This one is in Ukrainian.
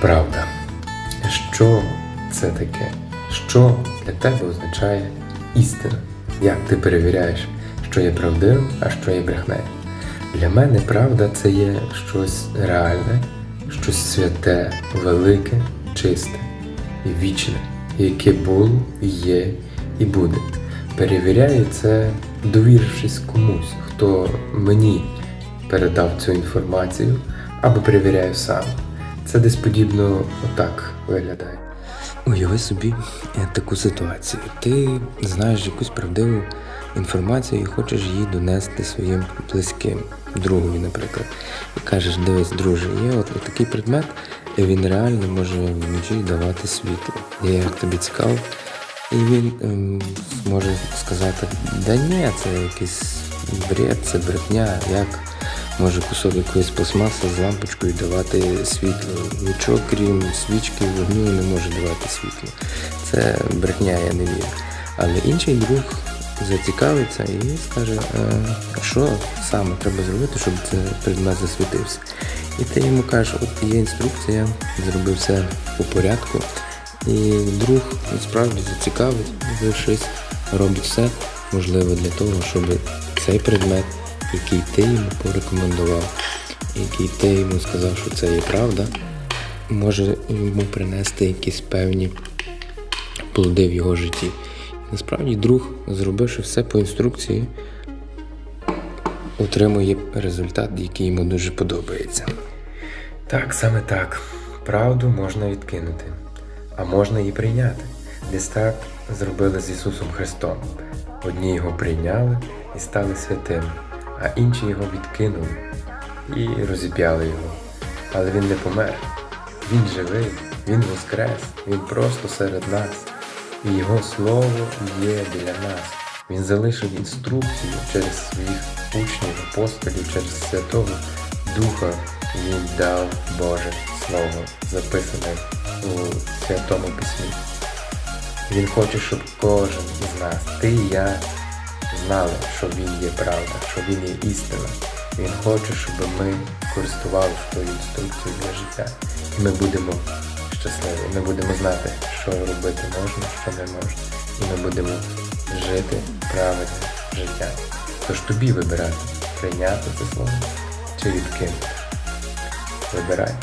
Правда. Що це таке? Що для тебе означає істина? Як ти перевіряєш, що є правдивим, а що є брехнею? Для мене правда це є щось реальне, щось святе, велике, чисте і вічне, яке було, є і буде. Перевіряю це, довірившись комусь, хто мені передав цю інформацію, або перевіряю сам. Це десь подібно отак виглядає. Уяви собі е, таку ситуацію. Ти знаєш якусь правдиву інформацію і хочеш її донести своїм близьким, другові, наприклад. І кажеш, дивись, друже, є от, такий предмет, і він реально може вночі давати світло. Я тобі цікаво. І він ем, може сказати, да ні, це якийсь бред, це брехня, як може кусок якоїсь пластмаси з лампочкою давати світло. Нічого крім свічки вогню не може давати світло. Це брехня, я не вірю. Але інший друг зацікавиться і скаже, «Е, що саме треба зробити, щоб цей предмет засвітився. І ти йому кажеш, от є інструкція, зроби все по порядку. І друг насправді зацікавить, вившись, робить все можливе для того, щоб цей предмет, який ти йому порекомендував, який ти йому сказав, що це є правда, може йому принести якісь певні плоди в його житті. Насправді друг, зробивши все по інструкції, отримує результат, який йому дуже подобається. Так, саме так. Правду можна відкинути, а можна її прийняти. Десь так зробили з Ісусом Христом. Одні його прийняли і стали святими, а інші його відкинули і розіп'яли його. Але він не помер. Він живий, він воскрес, він просто серед нас. І його слово є біля нас. Він залишив інструкцію через своїх учнів, апостолів, через Святого Духа. Він дав Боже Слово, записане у Святому Письмі. Він хоче, щоб кожен із нас, ти і я, знали, що він є правда, що він є істина. Він хоче, щоб ми користувалися тою інструкцією для життя. І ми будемо щасливі. Ми будемо знати, що робити можна, що не можна. І ми будемо жити правильне життя. Тож тобі вибирати, прийняти це слово чи відкинути. Вибирай.